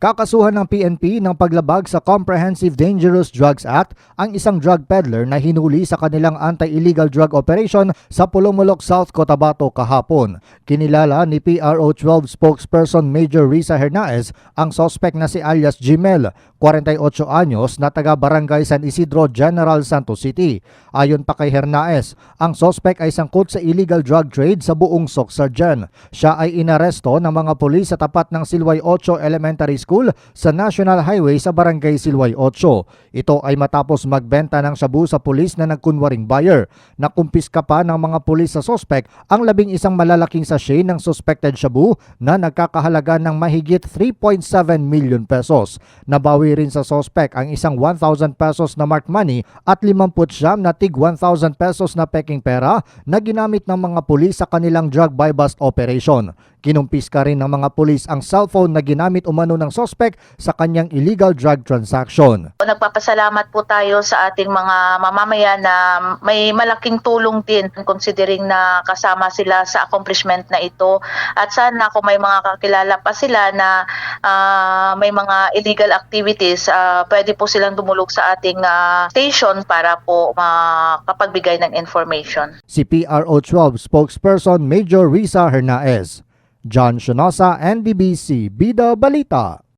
Kakasuhan ng PNP ng paglabag sa Comprehensive Dangerous Drugs Act ang isang drug peddler na hinuli sa kanilang anti-illegal drug operation sa Pulumulok, South Cotabato kahapon. Kinilala ni PRO12 spokesperson Major Risa Hernaez ang sospek na si alias Jimel, 48 anyos na taga Barangay San Isidro, General Santos City. Ayon pa kay Hernaez, ang sospek ay sangkot sa illegal drug trade sa buong Socsargen. Siya ay inaresto ng mga pulis sa tapat ng Silway 8 Elementary School sa National Highway sa Barangay Silway 8. Ito ay matapos magbenta ng shabu sa pulis na nagkunwaring buyer. Nakumpiska pa ng mga pulis sa sospek ang labing isang malalaking sachet ng suspected shabu na nagkakahalaga ng mahigit 3.7 million pesos. Nabawi rin sa sospek ang isang 1,000 pesos na marked money at 50 na tig 1,000 pesos na peking pera na ginamit ng mga pulis sa kanilang drug buy bust operation. Kinumpiska rin ng mga pulis ang cellphone na ginamit umano ng sospek sa kanyang illegal drug transaction. Nagpapasalamat po tayo sa ating mga mamamayan na may malaking tulong din considering na kasama sila sa accomplishment na ito. At sana kung may mga kakilala pa sila na ah, may mga illegal activities, ah, pwede po silang dumulog sa ating ah, station para po makapagbigay ng information. Si PRO12 spokesperson Major Risa Hernaez. John Shonosa, NDBC, Bida Balita.